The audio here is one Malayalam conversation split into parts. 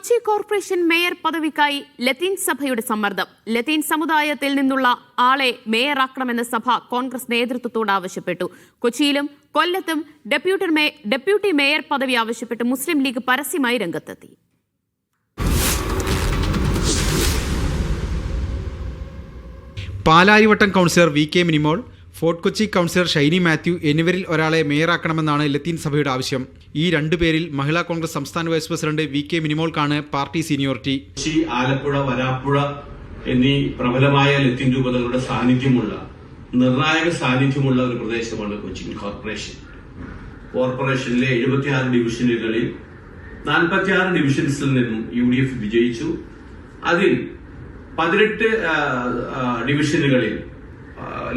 കൊച്ചി കോർപ്പറേഷൻ മേയർ പദവിക്കായി ലത്തീൻ സഭയുടെ സമ്മർദ്ദം. ലത്തീൻ സമുദായത്തിൽ നിന്നുള്ള ആളെ മേയറാക്കണമെന്ന് സഭ കോൺഗ്രസ് നേതൃത്വത്തോട് ആവശ്യപ്പെട്ടു. കൊച്ചിയിലും കൊല്ലത്തും ഡെപ്യൂട്ടി ഡെപ്യൂട്ടി മേയർ പദവി ആവശ്യപ്പെട്ട് മുസ്ലിം ലീഗ് പരസ്യമായി രംഗത്തെത്തി. Palarivattom councillor V K Minimol fort Kochi councillor Shiny Mathew എന്നിവരിൽ ഒരാളെ മേയറാക്കണമെന്നാണ് ലത്തീൻ സഭയുടെ ആവശ്യം. ഈ രണ്ടു പേരിൽ മഹിളാ കോൺഗ്രസ് സംസ്ഥാന വൈസ് പ്രസിഡന്റ് വി കെ മിനിമോൾക്കാണ് പാർട്ടി സീനിയോറിറ്റി. ആലപ്പുഴ വരാപ്പുഴ എന്നീ പ്രബലമായ ലത്തീൻ രൂപതകളുടെ സാന്നിധ്യമുള്ള നിർണായക സാന്നിധ്യമുള്ള ഒരു പ്രദേശമാണ് കൊച്ചി കോർപ്പറേഷൻ. കോർപ്പറേഷനിലെ എഴുപത്തിയാറ് ഡിവിഷനുകളിൽ നാൽപ്പത്തിയാറ് ഡിവിഷൻസിൽ നിന്നും യു ഡി എഫ് വിജയിച്ചു. അതിൽ പതിനെട്ട് ഡിവിഷനുകളിൽ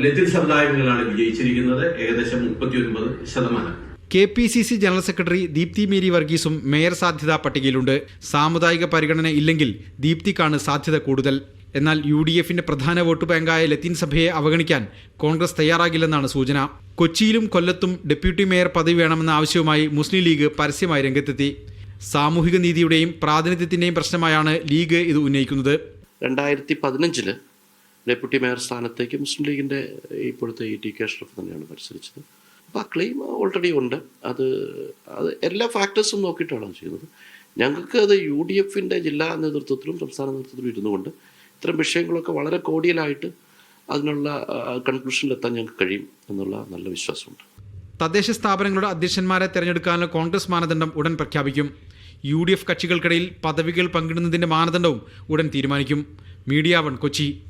ലത്തീൻ സമുദായങ്ങളാണ് വിജയിച്ചിരിക്കുന്നത്. ഏകദേശം മുപ്പത്തി ഒൻപത് ശതമാനം. K P C C general secretary Deepthi Mary വർഗീസും mayor സാധ്യതാ പട്ടികയിലുണ്ട്. സാമുദായിക പരിഗണന ഇല്ലെങ്കിൽ ദീപ്തിക്കാണ് സാധ്യത കൂടുതൽ. എന്നാൽ യു ഡി എഫിന്റെ പ്രധാന വോട്ട് ബാങ്കായ ലത്തീൻ സഭയെ അവഗണിക്കാൻ കോൺഗ്രസ് തയ്യാറാകില്ലെന്നാണ് സൂചന. കൊച്ചിയിലും കൊല്ലത്തും ഡെപ്യൂട്ടി മേയർ പദവി വേണമെന്ന ആവശ്യവുമായി മുസ്ലിം ലീഗ് പരസ്യമായി രംഗത്തെത്തി. സാമൂഹിക നീതിയുടെയും പ്രാതിനിധ്യത്തിന്റെയും പ്രശ്നമായാണ് ലീഗ് ഇത് ഉന്നയിക്കുന്നത്. രണ്ടായിരത്തി പതിനഞ്ചിൽ ഡെപ്യൂട്ടി മേയർ സ്ഥാനത്തേക്ക് മുസ്ലിം ലീഗിന്റെ ഇപ്പോഴത്തെ ഇ ടി കെ അഷ്റഫ് തന്നെയാണ് മത്സരിച്ചത്. അപ്പോൾ ആ ക്ലെയിം ഓൾറെഡി ഉണ്ട്. അത് അത് എല്ലാ ഫാക്ടേഴ്സും നോക്കിയിട്ടാണ് അത് ചെയ്യുന്നത്. ഞങ്ങൾക്ക് അത് യു ഡി എഫിന്റെ ജില്ലാ നേതൃത്വത്തിലും സംസ്ഥാന നേതൃത്വത്തിലും ഇരുന്നുകൊണ്ട് ഇത്തരം വിഷയങ്ങളൊക്കെ വളരെ കോടിയലായിട്ട് അതിനുള്ള കൺക്ലൂഷനിലെത്താൻ ഞങ്ങൾക്ക് കഴിയും എന്നുള്ള നല്ല വിശ്വാസമുണ്ട്. തദ്ദേശ സ്ഥാപനങ്ങളുടെ അധ്യക്ഷന്മാരെ തിരഞ്ഞെടുക്കാനുള്ള കോൺഗ്രസ് മാനദണ്ഡം ഉടൻ പ്രഖ്യാപിക്കും. യു ഡി എഫ് കക്ഷികൾക്കിടയിൽ പദവികൾ പങ്കിടുന്നതിന്റെ മാനദണ്ഡവും ഉടൻ തീരുമാനിക്കും. Media One Kochi.